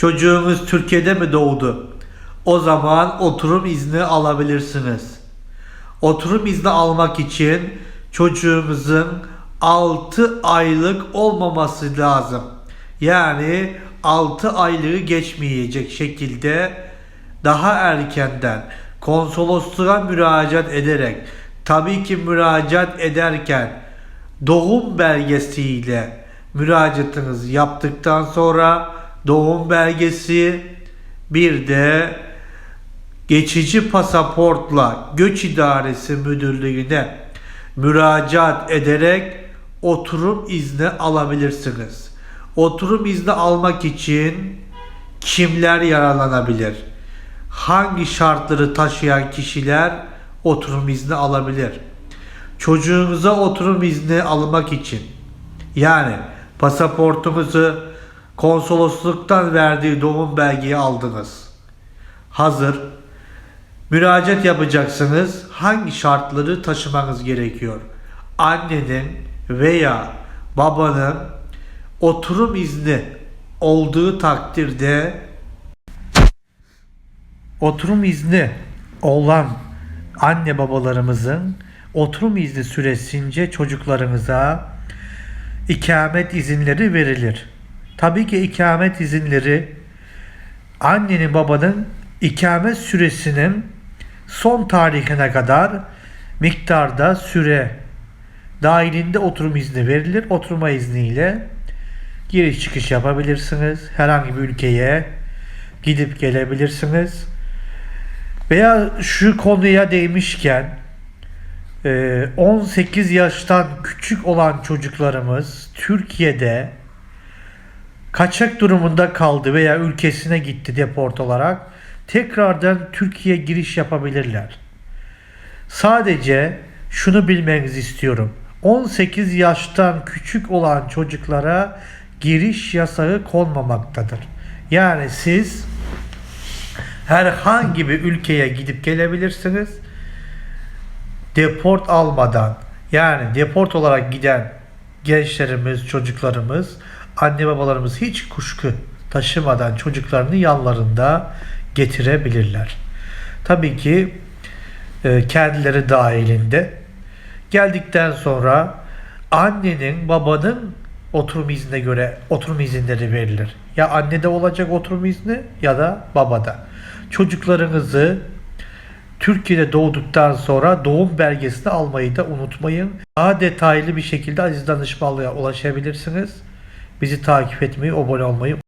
Çocuğunuz Türkiye'de mi doğdu? O zaman oturum izni alabilirsiniz. Oturum izni almak için çocuğunuzun 6 aylık olmaması lazım. Yani 6 aylığı geçmeyecek şekilde daha erkenden konsolosluğa müracaat ederek tabii ki müracaat ederken doğum belgesiyle müracaatınızı yaptıktan sonra doğum belgesi bir de geçici pasaportla Göç İdaresi Müdürlüğü'ne müracaat ederek oturum izni alabilirsiniz. Oturum izni almak için kimler yararlanabilir? Hangi şartları taşıyan kişiler oturum izni alabilir? Çocuğunuza oturum izni almak için yani pasaportunuzu konsolosluktan verdiği doğum belgeyi aldınız. Hazır. Müracaat yapacaksınız. Hangi şartları taşımanız gerekiyor? Annenin veya babanın oturum izni olduğu takdirde oturum izni olan anne babalarımızın oturum izni süresince çocuklarınıza ikamet izinleri verilir. Tabii ki ikamet izinleri annenin babanın ikamet süresinin son tarihine kadar miktarda süre dahilinde oturum izni verilir. Oturma izniyle giriş çıkış yapabilirsiniz. Herhangi bir ülkeye gidip gelebilirsiniz. Veya şu konuya değmişken e, 18 yaştan küçük olan çocuklarımız Türkiye'de kaçak durumunda kaldı veya ülkesine gitti deport olarak tekrardan Türkiye giriş yapabilirler. Sadece şunu bilmenizi istiyorum. 18 yaştan küçük olan çocuklara giriş yasağı konmamaktadır. Yani siz herhangi bir ülkeye gidip gelebilirsiniz. Deport almadan yani deport olarak giden gençlerimiz, çocuklarımız, anne babalarımız hiç kuşku taşımadan çocuklarını yanlarında getirebilirler. Tabii ki e, kendileri dahilinde geldikten sonra annenin babanın oturum iznine göre oturum izinleri verilir. Ya annede olacak oturum izni ya da babada. Çocuklarınızı Türkiye'de doğduktan sonra doğum belgesini almayı da unutmayın. Daha detaylı bir şekilde Aziz Danışmanlığa ulaşabilirsiniz. Bizi takip etmeyi, abone olmayı